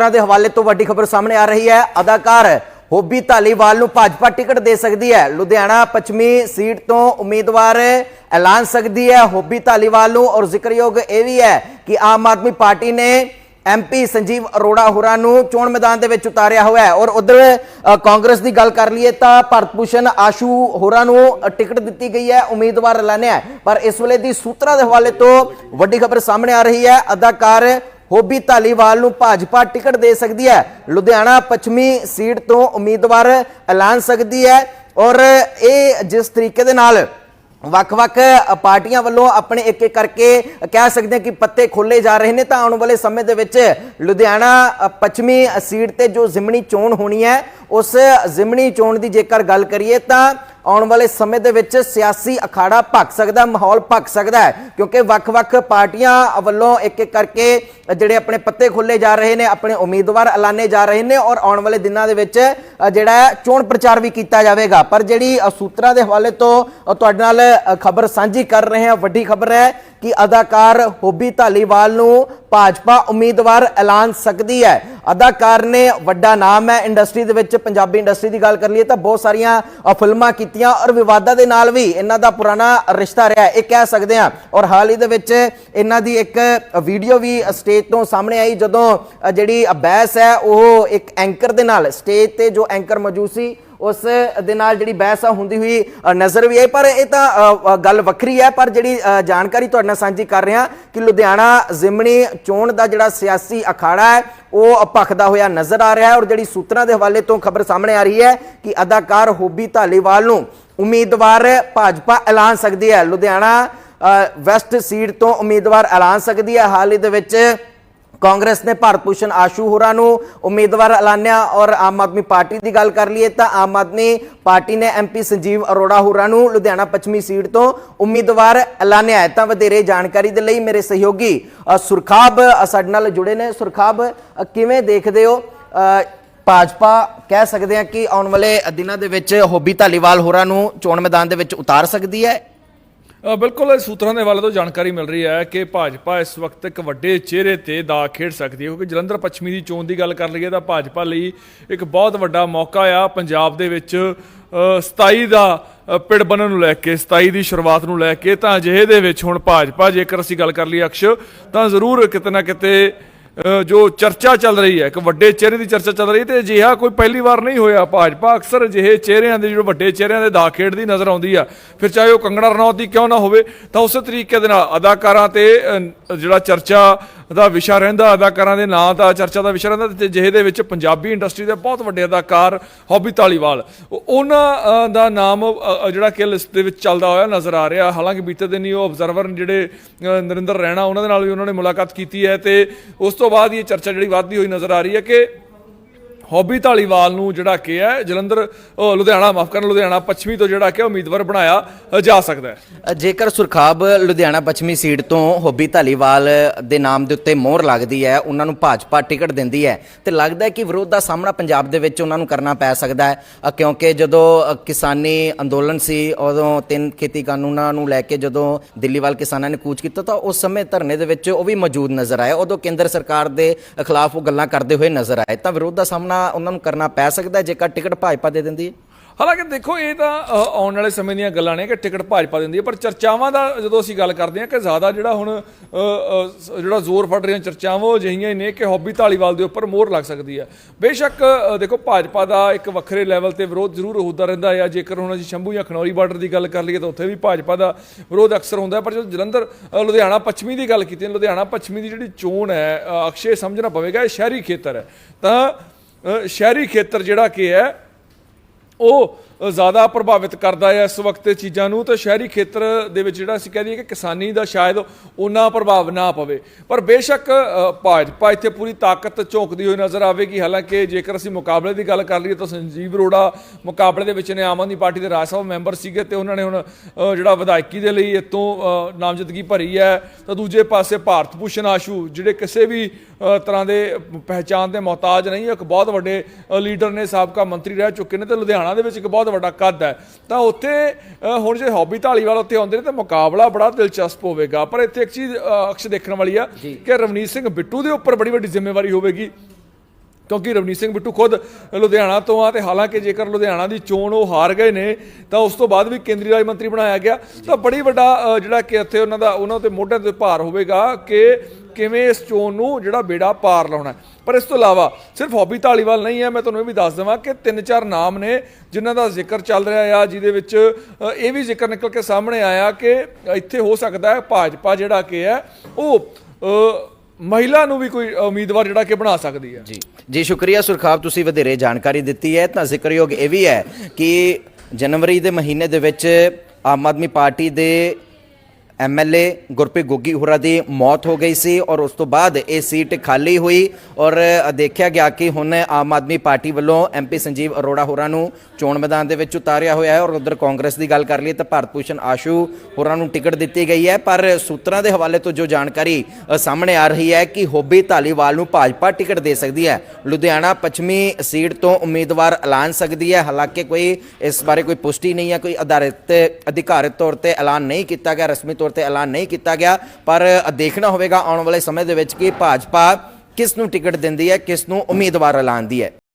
ਸੂਤਰਾਂ ਦੇ ਹਵਾਲੇ ਤੋਂ ਵੱਡੀ ਖਬਰ ਸਾਹਮਣੇ ਆ ਰਹੀ ਹੈ। ਅਦਾਕਾਰ ਹੋਬੀ ਧਾਲੀਵਾਲ ਨੂੰ ਭਾਜਪਾ ਟਿਕਟ ਦੇ ਸਕਦੀ ਹੈ। ਲੁਧਿਆਣਾ ਪੱਛਮੀ ਸੀਟ ਤੋਂ ਉਮੀਦਵਾਰ ਐਲਾਨ ਸਕਦੀ ਹੈ। ਹੋਬੀ ਧਾਲੀਵਾਲ ਨੂੰ ਔਰ ਜ਼ਿਕਰਯੋਗ ਇਹ ਵੀ ਹੈ ਕਿ ਆਮ ਆਦਮੀ ਪਾਰਟੀ ਨੇ ਐਮਪੀ ਸੰਜੀਵ ਅਰੋੜਾ ਹੋਰਾਂ ਨੂੰ ਚੋਣ ਮੈਦਾਨ ਦੇ ਵਿੱਚ ਉਤਾਰਿਆ ਹੋਇਆ ਹੈ। ਔਰ ਉਧਰ ਕਾਂਗਰਸ ਦੀ ਗੱਲ ਕਰ ਲਈਏ ਤਾਂ ਭਾਰਤ ਭੂਸ਼ਣ ਆਸ਼ੂ ਹੋਰਾਂ ਨੂੰ ਟਿਕਟ ਦਿੱਤੀ ਗਈ ਹੈ। ਉਮੀਦਵਾਰ ਐਲਾਨਿਆ ਪਰ ਇਸ ਵੇਲੇ ਦੀ ਸੂਤਰਾਂ ਦੇ ਹਵਾਲੇ ਤੋਂ ਵੱਡੀ ਖਬਰ ਸਾਹਮਣੇ ਆ ਰਹੀ ਹੈ। ਅਦਾਕਾਰ ਹੋਬੀ ਧਾਲੀਵਾਲ ਨੂੰ ਭਾਜਪਾ ਟਿਕਟ ਦੇ ਸਕਦੀ ਹੈ। ਲੁਧਿਆਣਾ ਪੱਛਮੀ ਸੀਟ ਤੋਂ ਉਮੀਦਵਾਰ ਐਲਾਨ ਸਕਦੀ ਹੈ ਔਰ ਇਹ ਜਿਸ ਤਰੀਕੇ ਦੇ ਨਾਲ ਵੱਖ-ਵੱਖ ਪਾਰਟੀਆਂ ਵੱਲੋਂ ਆਪਣੇ ਇੱਕ ਇੱਕ ਕਰਕੇ ਕਹਿ ਸਕਦੇ ਹਾਂ ਕਿ ਪੱਤੇ ਖੋਲੇ ਜਾ ਰਹੇ ਨੇ, ਤਾਂ ਆਉਣ ਵਾਲੇ ਸਮੇਂ ਦੇ ਵਿੱਚ ਲੁਧਿਆਣਾ ਪੱਛਮੀ ਸੀਟ ਤੇ ਜੋ ਜ਼ਿਮਣੀ ਚੋਣ ਹੋਣੀ ਹੈ, ਉਸ ਜ਼ਿਮਣੀ ਚੋਣ ਦੀ ਜੇਕਰ ਗੱਲ ਕਰੀਏ ਤਾਂ ਆਉਣ ਵਾਲੇ ਸਮੇਂ ਦੇ ਵਿੱਚ ਸਿਆਸੀ ਅਖਾੜਾ ਭਖ ਸਕਦਾ, ਮਾਹੌਲ ਭਖ ਸਕਦਾ ਹੈ, ਕਿਉਂਕਿ ਵੱਖ-ਵੱਖ ਪਾਰਟੀਆਂ ਵੱਲੋਂ ਇੱਕ ਇੱਕ ਕਰਕੇ ਜਿਹੜੇ ਆਪਣੇ ਪੱਤੇ ਖੋਲੇ ਜਾ ਰਹੇ ਨੇ, ਆਪਣੇ ਉਮੀਦਵਾਰ ਐਲਾਨੇ ਜਾ ਰਹੇ ਨੇ ਔਰ ਆਉਣ ਵਾਲੇ ਦਿਨਾਂ ਦੇ ਵਿੱਚ ਜਿਹੜਾ ਚੋਣ ਪ੍ਰਚਾਰ ਵੀ ਕੀਤਾ ਜਾਵੇਗਾ। ਪਰ ਜਿਹੜੀ ਸੂਤਰਾਂ ਦੇ ਹਵਾਲੇ ਤੋਂ ਤੁਹਾਡੇ ਨਾਲ ਖਬਰ ਸਾਂਝੀ ਕਰ ਰਹੇ ਹਾਂ, ਵੱਡੀ ਖਬਰ ਹੈ ਕਿ ਅਦਾਕਾਰ ਹੋਬੀ ਧਾਲੀਵਾਲ ਨੂੰ ਭਾਜਪਾ ਉਮੀਦਵਾਰ ਐਲਾਨ ਸਕਦੀ ਹੈ। ਅਦਾਕਾਰ ਨੇ ਵੱਡਾ ਨਾਮ ਹੈ। ਇੰਡਸਟਰੀ ਦੇ ਵਿੱਚ ਪੰਜਾਬੀ ਇੰਡਸਟਰੀ ਦੀ ਗੱਲ ਕਰ ਲਈਏ ਤਾਂ ਬਹੁਤ ਸਾਰੀਆਂ ਫਿਲਮਾਂ ਕੀਤੀਆਂ ਔਰ ਵਿਵਾਦਾਂ ਦੇ ਨਾਲ ਵੀ ਇਹਨਾਂ ਦਾ ਪੁਰਾਣਾ ਰਿਸ਼ਤਾ ਰਿਹਾ ਇਹ ਕਹਿ ਸਕਦੇ ਹਾਂ ਔਰ ਹਾਲ ਹੀ ਦੇ ਵਿੱਚ ਇਹਨਾਂ ਦੀ ਇੱਕ ਵੀਡੀਓ ਵੀ ਸਟੇਜ ਤੋਂ ਸਾਹਮਣੇ ਆਈ ਜਦੋਂ ਜਿਹੜੀ ਬਹਿਸ ਹੈ ਉਹ ਇੱਕ ਐਂਕਰ ਦੇ ਨਾਲ, ਸਟੇਜ ਤੇ ਜੋ ਐਂਕਰ ਮੌਜੂਦ ਸੀ ਉਸ ਦੇ ਨਾਲ ਜਿਹੜੀ ਬਹਿਸ ਆ, ਹੁੰਦੀ ਹੋਈ ਨਜ਼ਰ ਵੀ ਆਈ। ਪਰ ਇਹ ਤਾਂ ਗੱਲ ਵੱਖਰੀ ਹੈ ਪਰ ਜਿਹੜੀ ਜਾਣਕਾਰੀ ਤੁਹਾਡੇ ਨਾਲ ਸਾਂਝੀ ਕਰ ਰਿਹਾ ਕਿ ਲੁਧਿਆਣਾ ਜ਼ਿਮਣੀ ਚੋਣ ਦਾ ਜਿਹੜਾ ਸਿਆਸੀ ਅਖਾੜਾ ਹੈ, ਉਹ ਭਖਦਾ ਹੋਇਆ ਨਜ਼ਰ ਆ ਰਿਹਾ ਹੈ। ਔਰ ਜਿਹੜੀ ਸੂਤਰਾਂ ਦੇ ਹਵਾਲੇ ਤੋਂ ਖਬਰ ਸਾਹਮਣੇ ਆ ਰਹੀ ਹੈ ਕਿ ਅਦਾਕਾਰ ਹੋਬੀ ਧਾਲੀਵਾਲ ਨੂੰ ਉਮੀਦਵਾਰ ਭਾਜਪਾ ਐਲਾਨ ਸਕਦੀ ਹੈ। ਲੁਧਿਆਣਾ ਵੈਸਟ ਸੀਟ ਤੋਂ ਉਮੀਦਵਾਰ ਐਲਾਨ ਸਕਦੀ ਹੈ। ਹਾਲ ਹੀ ਦੇ ਵਿੱਚ ਕਾਂਗਰਸ ਨੇ ਭਾਰਤ ਭੂਸ਼ਣ ਆਸ਼ੂ ਹੋਰਾਂ ਨੂੰ ਉਮੀਦਵਾਰ ਐਲਾਨਿਆ ਔਰ ਆਮ ਆਦਮੀ ਪਾਰਟੀ ਦੀ ਗੱਲ ਕਰ ਲਈਏ ਤਾਂ ਆਮ ਆਦਮੀ ਪਾਰਟੀ ਨੇ ਐਮਪੀ ਸੰਜੀਵ ਅਰੋੜਾ ਹੋਰਾਂ ਨੂੰ ਲੁਧਿਆਣਾ ਪੱਛਮੀ ਸੀਟ ਤੋਂ ਉਮੀਦਵਾਰ ਐਲਾਨਿਆ ਹੈ। ਤਾਂ ਵਧੇਰੇ ਜਾਣਕਾਰੀ ਦੇ ਲਈ ਮੇਰੇ ਸਹਿਯੋਗੀ ਸੁਰਖਾਬ ਸਾਡੇ ਨਾਲ ਜੁੜੇ ਨੇ। ਸੁਰਖਾਬ ਕਿਵੇਂ ਦੇਖਦੇ ਹੋ? ਭਾਜਪਾ ਕਹਿ ਸਕਦੇ ਹਾਂ ਕਿ ਆਉਣ ਵਾਲੇ ਦਿਨਾਂ ਦੇ ਵਿੱਚ ਹੋਬੀ ਧਾਲੀਵਾਲ ਹੋਰਾਂ ਨੂੰ ਚੋਣ ਮੈਦਾਨ ਦੇ ਵਿੱਚ ਉਤਾਰ ਸਕਦੀ ਹੈ। ਬਿਲਕੁਲ ਸੂਤਰਾਂ ਦੇ ਹਵਾਲੇ ਤੋਂ ਜਾਣਕਾਰੀ ਮਿਲ ਰਹੀ ਹੈ ਕਿ ਭਾਜਪਾ ਇਸ ਵਕਤ ਇੱਕ ਵੱਡੇ ਚਿਹਰੇ ਤੇ ਦਾ ਖੇਡ ਸਕਦੀ ਹੈ ਕਿਉਂਕਿ ਜਲੰਧਰ ਪੱਛਮੀ ਦੀ ਚੋਣ ਦੀ ਗੱਲ ਕਰ ਲਈਏ ਤਾਂ ਭਾਜਪਾ ਲਈ ਇੱਕ ਬਹੁਤ ਵੱਡਾ ਮੌਕਾ ਆ ਪੰਜਾਬ ਦੇ ਵਿੱਚ ਅ, 27 ਦਾ ਅ, ਪਿੜ ਬਣਨ ਨੂੰ ਲੈ ਕੇ 27 ਦੀ ਸ਼ੁਰੂਆਤ ਨੂੰ ਲੈ ਕੇ ਤਾਂ ਅਜਿਹੇ ਦੇ ਵਿੱਚ ਹੁਣ ਭਾਜਪਾ ਜੇਕਰ ਅਸੀਂ ਗੱਲ ਕਰ ਲਈਏ ਅਕਸ਼ ਤਾਂ ਜ਼ਰੂਰ ਕਿਤੇ ਨਾ ਕਿਤੇ ਜੋ ਚਰਚਾ ਚੱਲ ਰਹੀ ਹੈ ਇੱਕ ਵੱਡੇ ਚਿਹਰੇ ਦੀ ਚਰਚਾ ਚੱਲ ਰਹੀ ਹੈ ਤੇ ਅਜਿਹਾ ਕੋਈ ਪਹਿਲੀ ਵਾਰ ਨਹੀਂ ਹੋਇਆ। ਭਾਜਪਾ ਅਕਸਰ ਅਜਿਹੇ ਚਿਹਰਿਆਂ ਦੇ ਜਿਹੜੇ ਵੱਡੇ ਚਿਹਰਿਆਂ ਦੇ ਦਾ ਖੇਡਦੀ ਨਜ਼ਰ ਆਉਂਦੀ ਆ। ਫਿਰ ਚਾਹੇ ਉਹ ਕੰਗਣਾ ਰਣੌਤ ਦੀ ਕਿਉਂ ਨਾ ਹੋਵੇ ਤਾਂ ਉਸੇ ਤਰੀਕੇ ਦੇ ਨਾਲ ਅਦਾਕਾਰਾਂ ਤੇ ਅ, ਜਿਹੜਾ ਚਰਚਾ ਦਾ ਵਿਸ਼ਾ ਰਹਿੰਦਾ, ਅਦਾਕਾਰਾਂ ਦੇ ਨਾਂ ਦਾ, ਚਰਚਾ ਦਾ ਵਿਸ਼ਾ ਰਹਿੰਦਾ ਤੇ ਜਿਹੇ ਦੇ ਵਿੱਚ ਪੰਜਾਬੀ ਇੰਡਸਟਰੀ ਦੇ ਬਹੁਤ ਵੱਡੇ ਅਦਾਕਾਰ ਹੌਬੀ ਧਾਲੀਵਾਲ ਉਹਨਾਂ ਦਾ ਨਾਮ ਜਿਹੜਾ ਕਿ ਲਿਸਟ ਦੇ ਵਿੱਚ ਚੱਲਦਾ ਹੋਇਆ ਨਜ਼ਰ ਆ ਰਿਹਾ। ਹਾਲਾਂਕਿ ਬੀਤੇ ਦਿਨ ਹੀ ਉਹ ਆਬਜ਼ਰਵਰ ਜਿਹੜੇ ਨਰਿੰਦਰ ਰੈਣਾ, ਉਹਨਾਂ ਦੇ ਨਾਲ ਵੀ ਉਹਨਾਂ ਨੇ ਮੁਲਾਕਾਤ ਕੀਤੀ ਹੈ ਤੇ ਉਸ ਤੋਂ ਬਾਅਦ ਇਹ ਚਰਚਾ ਜਿਹੜੀ ਵੱਧਦੀ ਹੋਈ ਨਜ਼ਰ ਆ ਰਹੀ ਹੈ ਕਿ ਹੌਬੀ ਧਾਲੀਵਾਲ ਨੂੰ ਜਿਹੜਾ ਕਿ ਹੈ ਜਲੰਧਰ ਅ, ਲੁਧਿਆਣਾ ਮਾਫ ਕਰਨ ਲੁਧਿਆਣਾ ਪੱਛਮੀ ਤੋਂ ਜਿਹੜਾ ਕਿ ਉਮੀਦਵਾਰ ਬਣਾਇਆ ਜਾ ਸਕਦਾ ਹੈ। ਜੇਕਰ ਸੁਰਖਾਬ ਲੁਧਿਆਣਾ ਪੱਛਮੀ ਸੀਟ ਤੋਂ ਹੋਬੀ ਧਾਲੀਵਾਲ ਦੇ ਨਾਮ ਦੇ ਉੱਤੇ ਮੋਹਰ ਲੱਗਦੀ ਹੈ ਉਹਨਾਂ ਨੂੰ ਭਾਜਪਾ ਟਿਕਟ ਦਿੰਦੀ ਹੈ ਤੇ ਲੱਗਦਾ ਹੈ ਕਿ ਵਿਰੋਧ ਦਾ ਸਾਹਮਣਾ ਪੰਜਾਬ ਦੇ ਵਿੱਚ ਉਹਨਾਂ ਨੂੰ ਕਰਨਾ ਪੈ ਸਕਦਾ ਹੈ ਕਿਉਂਕਿ ਜਦੋਂ ਕਿਸਾਨੀ ਅੰਦੋਲਨ ਸੀ ਉਦੋਂ ਤਿੰਨ ਖੇਤੀ ਕਾਨੂੰਨਾਂ ਨੂੰ ਲੈ ਕੇ ਜਦੋਂ ਦਿੱਲੀ ਵੱਲ ਕਿਸਾਨਾਂ ਨੇ ਕੂਚ ਕੀਤਾ ਤਾਂ ਉਸ ਸਮੇਂ ਧਰਨੇ ਦੇ ਵਿੱਚ ਉਹ ਵੀ ਮੌਜੂਦ ਨਜ਼ਰ ਆਏ ਉਦੋਂ ਕੇਂਦਰ ਸਰਕਾਰ ਦੇ ਖਿਲਾਫ ਉਹ ਗੱਲਾਂ ਕਰਦੇ ਹੋਏ ਨਜ਼ਰ ਆਏ ਤਾਂ ਵਿਰੋਧ ਦਾ ਸਾਹਮਣਾ ਉਹਨਾਂ ਨੂੰ ਕਰਨਾ ਪੈ ਸਕਦਾ ਜੇਕਰ ਟਿਕਟ ਭਾਜਪਾ ਦੇ ਦਿੰਦੀ ਹੈ? ਹਾਲਾਂਕਿ ਦੇਖੋ, ਇਹ ਤਾਂ ਆਉਣ ਵਾਲੇ ਸਮੇਂ ਦੀਆਂ ਗੱਲਾਂ ਨੇ ਕਿ ਟਿਕਟ ਭਾਜਪਾ ਦਿੰਦੀ ਹੈ, ਪਰ ਚਰਚਾਵਾਂ ਦਾ ਜਦੋਂ ਅਸੀਂ ਗੱਲ ਕਰਦੇ ਹਾਂ ਕਿ ਜ਼ਿਆਦਾ ਜਿਹੜਾ ਹੁਣ ਜਿਹੜਾ ਜ਼ੋਰ ਫੜ ਰਹੀਆਂ ਚਰਚਾਵਾਂ ਉਹ ਅਜਿਹੀਆਂ ਨੇ ਕਿ ਹੌਬੀ ਧਾਲੀਵਾਲ ਦੇ ਉੱਪਰ ਮੋਹਰ ਲੱਗ ਸਕਦੀ ਹੈ। ਬੇਸ਼ੱਕ ਦੇਖੋ, ਭਾਜਪਾ ਦਾ ਇੱਕ ਵੱਖਰੇ ਲੈਵਲ ਤੇ ਵਿਰੋਧ ਜ਼ਰੂਰ ਹੁੰਦਾ ਰਹਿੰਦਾ ਹੈ ਜੇਕਰ ਹੁਣ ਅਸੀਂ ਸ਼ੰਭੂ ਜਾਂ ਖਨੌਰੀ ਬਾਰਡਰ ਦੀ ਗੱਲ ਕਰ ਲਈਏ ਤਾਂ ਉੱਥੇ ਵੀ ਭਾਜਪਾ ਦਾ ਵਿਰੋਧ ਅਕਸਰ ਹੁੰਦਾ ਪਰ ਜਦੋਂ ਜਲੰਧਰ ਲੁਧਿਆਣਾ ਪੱਛਮੀ ਦੀ ਗੱਲ ਕੀਤੀ ਲੁਧਿਆਣਾ ਪੱਛਮੀ ਦੀ ਜਿਹੜੀ ਚੋਣ ਹੈ ਅਕਸ਼ੇ ਸਮਝਣਾ ਪਵੇਗਾ, ਇਹ ਸ਼ਹਿਰੀ ਖੇਤਰ ਹੈ। ਤਾਂ ਸ਼ਹਿਰੀ ਖੇਤਰ ਜਿਹੜਾ ਕਿ ਹੈ ਉਹ ਜ਼ਿਆਦਾ ਪ੍ਰਭਾਵਿਤ ਕਰਦਾ ਹੈ ਇਸ ਵਕਤ ਇਹ ਚੀਜ਼ਾਂ ਨੂੰ, ਤਾਂ ਸ਼ਹਿਰੀ ਖੇਤਰ ਦੇ ਵਿੱਚ ਜਿਹੜਾ ਅਸੀਂ ਕਹਿ ਦਈਏ ਕਿ ਕਿਸਾਨੀ ਦਾ ਸ਼ਾਇਦ ਉਹਨਾਂ ਪ੍ਰਭਾਵ ਨਾ ਪਵੇ। ਪਰ ਬੇਸ਼ੱਕ ਭਾਜਪਾ ਇੱਥੇ ਪੂਰੀ ਤਾਕਤ ਝੋਂਕਦੀ ਹੋਈ ਨਜ਼ਰ ਆਵੇਗੀ। ਹਾਲਾਂਕਿ ਜੇਕਰ ਅਸੀਂ ਮੁਕਾਬਲੇ ਦੀ ਗੱਲ ਕਰ ਲਈਏ, ਤਾਂ ਸੰਜੀਵ ਅਰੋੜਾ ਮੁਕਾਬਲੇ ਦੇ ਵਿੱਚ ਨੇ ਆਮ ਆਦਮੀ ਪਾਰਟੀ ਦੇ ਰਾਜ ਸਭਾ ਮੈਂਬਰ ਸੀਗੇ ਤੇ ਉਹਨਾਂ ਨੇ ਹੁਣ ਜਿਹੜਾ ਵਿਧਾਇਕੀ ਦੇ ਲਈ ਇਤੋਂ ਨਾਮਜ਼ਦਗੀ ਭਰੀ ਹੈ। ਤਾਂ ਦੂਜੇ ਪਾਸੇ ਭਾਰਤ ਭੂਸ਼ਣ ਆਸ਼ੂ, ਜਿਹੜੇ ਕਿਸੇ ਵੀ ਤਰ੍ਹਾਂ ਦੇ ਪਹਿਚਾਣ ਦੇ ਮੁਹਤਾਜ ਨਹੀਂ, ਇੱਕ ਬਹੁਤ ਵੱਡੇ ਲੀਡਰ ਨੇ, ਸਾਬਕਾ ਮੰਤਰੀ ਰਹਿ ਚੁੱਕੇ ਨੇ ਤੇ ਲੁਧਿਆਣਾ ਦੇ ਵਿੱਚ ਇੱਕ ਬਹੁਤ ਵੱਡਾ ਕੱਦ ਹੈ। ਤਾਂ ਉੱਥੇ ਹੁਣ ਜੇ ਹੌਬੀ ਢਾਲੀਵਾਲ ਉੱਥੇ ਆਉਂਦੇ ਨੇ ਤਾਂ ਮੁਕਾਬਲਾ ਬੜਾ ਦਿਲਚਸਪ ਹੋਵੇਗਾ। ਪਰ ਇੱਥੇ ਇੱਕ ਚੀਜ਼ ਅਕਸ਼ ਦੇਖਣ ਵਾਲੀ ਆ ਕਿ ਰਵਨੀਤ ਸਿੰਘ ਬਿੱਟੂ ਦੇ ਉੱਪਰ ਬੜੀ ਵੱਡੀ ਜ਼ਿੰਮੇਵਾਰੀ ਹੋਵੇਗੀ। ਕਿਉਂਕਿ ਰਵਨੀਤ ਸਿੰਘ ਬਿੱਟੂ ਖੁਦ ਲੁਧਿਆਣਾ ਤੋਂ ਆ ਤੇ ਹਾਲਾਂਕਿ ਜੇਕਰ ਲੁਧਿਆਣਾ ਦੀ ਚੋਣ ਉਹ ਹਾਰ ਗਏ ਨੇ ਤਾਂ ਉਸ ਤੋਂ ਬਾਅਦ ਵੀ ਕੇਂਦਰੀ ਰਾਜ ਮੰਤਰੀ ਬਣਾਇਆ ਗਿਆ। ਤਾਂ ਬੜੀ ਵੱਡਾ ਜਿਹੜਾ ਕਿ ਇੱਥੇ ਉਹਨਾਂ ਦਾ ਉਹਨਾਂ ਤੇ ਮੋਢਿਆਂ ਤੇ ਭਾਰ ਹੋਵੇਗਾ ਕਿ ਕਿਵੇਂ ਇਸ ਚੋਣ ਨੂੰ ਜਿਹੜਾ ਬੇੜਾ ਪਾਰ ਲਾਉਣਾ ਹੈ। ਪਰ ਇਸ ਤੋਂ ਇਲਾਵਾ ਸਿਰਫ ਹੌਬੀ ਢਾਲੀਵਾਲ ਨਹੀਂ ਹੈ, ਮੈਂ ਤੁਹਾਨੂੰ ਇਹ ਵੀ ਦੱਸ ਦੇਵਾਂ ਕਿ ਤਿੰਨ ਚਾਰ ਨਾਮ ਨੇ ਜਿਨ੍ਹਾਂ ਦਾ ਜ਼ਿਕਰ ਚੱਲ ਰਿਹਾ ਆ, ਜਿਹਦੇ ਵਿੱਚ ਇਹ ਵੀ ਜ਼ਿਕਰ ਨਿਕਲ ਕੇ ਸਾਹਮਣੇ ਆਇਆ ਕਿ ਇੱਥੇ ਹੋ ਸਕਦਾ ਹੈ ਭਾਜਪਾ ਜਿਹੜਾ ਕਿ ਹੈ, ਉਹ ਮਹਿਲਾ ਨੂੰ ਵੀ ਕੋਈ ਉਮੀਦਵਾਰ ਜਿਹੜਾ ਕਿ ਬਣਾ ਸਕਦੀ ਹੈ। ਜੀ। ਜੀ, ਸ਼ੁਕਰੀਆ ਸੁਰਖਾਬ, ਤੁਸੀਂ ਵਧੇਰੇ ਜਾਣਕਾਰੀ ਦਿੱਤੀ ਹੈ। ਤਾਂ ਜ਼ਿਕਰਯੋਗ ਇਹ ਵੀ ਹੈ ਕਿ ਜਨਵਰੀ ਦੇ ਮਹੀਨੇ ਦੇ ਵਿੱਚ ਆਮ ਆਦਮੀ ਪਾਰਟੀ ਦੇ ਐਮਐਲਏ ਗੁਰਪ੍ਰੀਤ ਗੋਗੀ ਹੋਰਾਂ ਦੀ ਮੌਤ ਹੋ ਗਈ ਸੀ ਔਰ ਉਸ ਤੋਂ ਬਾਅਦ ਇਹ ਸੀਟ ਖਾਲੀ ਹੋਈ ਔਰ ਦੇਖਿਆ ਗਿਆ ਕਿ ਹੁਣ ਆਮ ਆਦਮੀ ਪਾਰਟੀ ਵੱਲੋਂ ਐਮਪੀ ਸੰਜੀਵ ਅਰੋੜਾ ਹੋਰਾਂ ਨੂੰ ਚੋਣ ਮੈਦਾਨ ਦੇ ਵਿੱਚ ਉਤਾਰਿਆ ਹੋਇਆ ਹੈ ਔਰ ਉਧਰ ਕਾਂਗਰਸ ਦੀ ਗੱਲ ਕਰ ਲਈ ਤਾਂ ਭਾਰਤ ਭੂਸ਼ਣ ਆਸ਼ੂ ਹੋਰਾਂ ਨੂੰ ਟਿਕਟ ਦਿੱਤੀ ਗਈ ਹੈ, ਪਰ ਸੂਤਰਾਂ ਦੇ ਹਵਾਲੇ ਤੋਂ ਜੋ ਜਾਣਕਾਰੀ ਸਾਹਮਣੇ ਆ ਰਹੀ ਹੈ ਕਿ ਹੋਬੀ ਧਾਲੀਵਾਲ ਨੂੰ ਭਾਜਪਾ ਟਿਕਟ ਦੇ ਸਕਦੀ ਹੈ। ਲੁਧਿਆਣਾ ਪੱਛਮੀ ਸੀਟ ਤੋਂ ਉਮੀਦਵਾਰ ਐਲਾਨ ਸਕਦੀ ਹੈ, ਹਾਲਾਂਕਿ ਕੋਈ ਇਸ ਬਾਰੇ ਕੋਈ ਪੁਸ਼ਟੀ ਨਹੀਂ ਹੈ, ਕੋਈ ਅਧਾਰਿਤ, ਅਧਿਕਾਰਤ ਤੌਰ ਤੇ ਐਲਾਨ ਨਹੀਂ ਕੀਤਾ ਗਿਆ, ਰਸਮੀ ਤੌਰ ਤੌਰ ਤੇ ਐਲਾਨ ਨਹੀਂ ਕੀਤਾ ਗਿਆ, ਪਰ ਦੇਖਣਾ ਹੋਵੇਗਾ ਆਉਣ ਵਾਲੇ ਸਮੇਂ ਦੇ ਵਿੱਚ ਕਿ ਭਾਜਪਾ ਕਿਸ ਨੂੰ ਟਿਕਟ ਦਿੰਦੀ ਹੈ, ਕਿਸ ਨੂੰ ਉਮੀਦਵਾਰ ਐਲਾਨਦੀ ਹੈ।